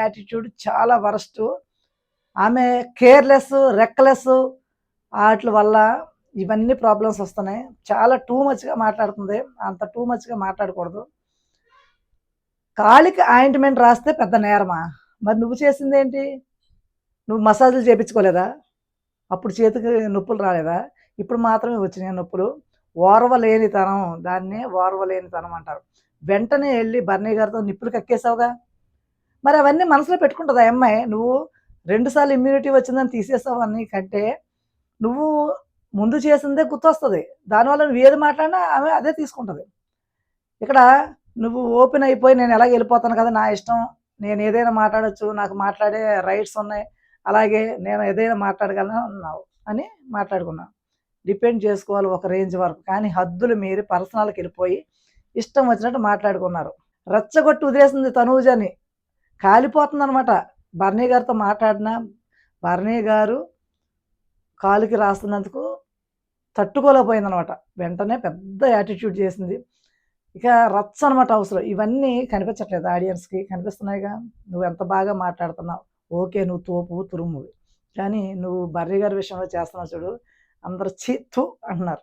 Attitude చాలా worst. ఆమె careless reckless వాటి వల్ల ఇవన్నీ ప్రాబ్లమ్స్ వస్తున్నాయి. చాలా టూ మచ్గా మాట్లాడుతుంది. అంత టూ మచ్గా మాట్లాడకూడదు. కాలికి ఆయింట్మెంట్ రాస్తే పెద్ద నేరమా? మరి నువ్వు చేసింది ఏంటి? నువ్వు మసాజులు చేయించుకోలేదా అప్పుడు చేతికి నొప్పులు రాలేదా? ఇప్పుడు మాత్రమే వచ్చినాయి నొప్పులు. ఓర్వలేనితనం. దాన్నే ఓర్వలేనితనం అంటారు. వెంటనే వెళ్ళి బర్నీ గారితో నిప్పులు కక్కేసావుగా? మరి అవన్నీ మనసులో పెట్టుకుంటుంది ఆ అమ్మాయి. నువ్వు రెండుసార్లు ఇమ్యూనిటీ వచ్చిందని తీసేస్తావు అని కంటే నువ్వు ముందు చేసిందే గుర్తొస్తుంది. దానివల్ల నువ్వు ఏది మాట్లాడినా ఆమె అదే తీసుకుంటుంది. ఇక్కడ నువ్వు ఓపెన్ అయిపోయి నేను ఎలా వెళ్ళిపోతాను కదా నా ఇష్టం. నేను ఏదైనా మాట్లాడొచ్చు నాకు మాట్లాడే రైట్స్ ఉన్నాయి. అలాగే నేను ఏదైనా మాట్లాడగలను అన్నావు అని మాట్లాడుకున్నాను డిపెండ్ చేసుకోవాలి ఒక రేంజ్ వరకు. కానీ హద్దులు మీరి పర్సనల్కి వెళ్ళిపోయి ఇష్టం వచ్చినట్టు మాట్లాడుకున్నారు. రచ్చగొట్టి వదిలేసింది తనూజని. కాలిపోతుంది అనమాట బర్నీ గారితో మాట్లాడిన బర్నీ గారు కాలుకి రాస్తున్నందుకు తట్టుకోలేకపోయిందనమాట వెంటనే పెద్ద యాటిట్యూడ్ చేసింది. ఇక రచ్చ అనమాట అవసరం. ఇవన్నీ కనిపించట్లేదు ఆడియన్స్కి. కనిపిస్తున్నాయిగా నువ్వు ఎంత బాగా మాట్లాడుతున్నావు? ఓకే నువ్వు తోపు తురుము. కానీ నువ్వు బర్రీ గారి విషయంలో చేస్తున్నావు చూడు అందరు చీత్తు అంటున్నారు.